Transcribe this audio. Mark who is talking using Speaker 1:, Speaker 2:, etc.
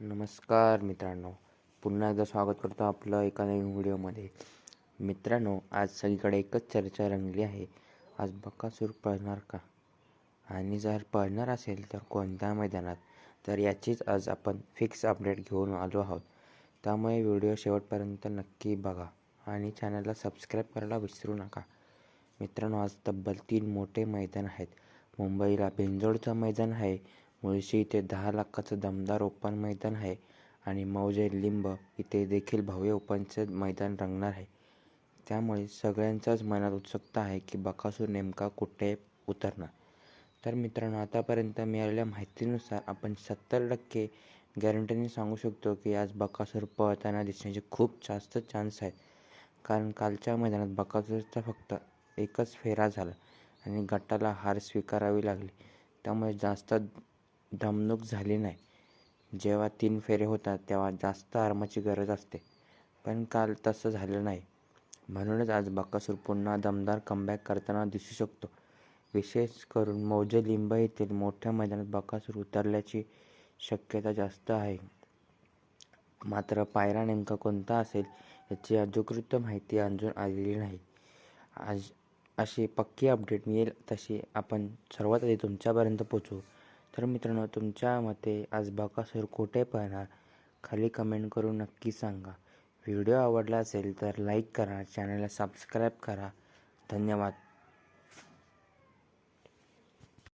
Speaker 1: नमस्कार मित्रांनो. पुन्हा एकदा स्वागत करतो आपलं एका नवीन व्हिडिओमध्ये. मित्रांनो आज सगळीकडे एकच चर्चा रंगली आहे. आज बकासूर पळणार का? आणि जर पळणार असेल तर कोणत्या मैदानात? तर याचीच आज आपण फिक्स अपडेट घेऊन आलो आहोत. त्यामुळे व्हिडिओ शेवटपर्यंत नक्की बघा आणि चॅनलला सबस्क्राईब करायला विसरू नका. मित्रांनो आज तब्बल तीन मोठे मैदान आहेत. मुंबईला बेंजोडचं मैदान आहे. मुळशी इथे दहा लाखाचं दमदार ओपन मैदान आहे आणि मौजे लिंब इथे देखील भव्य ओपनचं मैदान रंगणार आहे. त्यामुळे सगळ्यांचाच मनात उत्सुकता आहे की बकासूर नेमका कुठे उतरणार. तर मित्रांनो आतापर्यंत मिळालेल्या माहितीनुसार आपण सत्तर टक्के गॅरंटीने सांगू शकतो की आज बकासूर पळताना दिसण्याचे खूप जास्त चान्स आहेत. कारण कालच्या मैदानात बकासूरचा फक्त एकच फेरा झाला आणि गटाला हार स्वीकारावी लागली. त्यामुळे जास्त दमणूक झाली नाही. जेव्हा तीन फेरे होतात तेव्हा जास्त आरामाची गरज असते. पण काल तसं झालं नाही. म्हणूनच आज बकासूर पुन्हा दमदार कमबॅक करताना दिसू शकतो. विशेष करून मौजे लिंब येथील मोठ्या मैदानात बकासूर उतरल्याची शक्यता जास्त आहे. मात्र पायरा नेमका कोणता असेल याची अधिकृत माहिती अजून आलेली नाही. आज अशी पक्की अपडेट मिळेल तशी आपण सर्वात आधी तुमच्यापर्यंत पोचू तर मित्रांनो तुमच्या मते आज बकासूर कुठे पाहणार? खाली कमेंट करून नक्की सांगा. व्हिडिओ आवडला असेल तर लाईक करा चॅनलला सबस्क्राईब करा. धन्यवाद.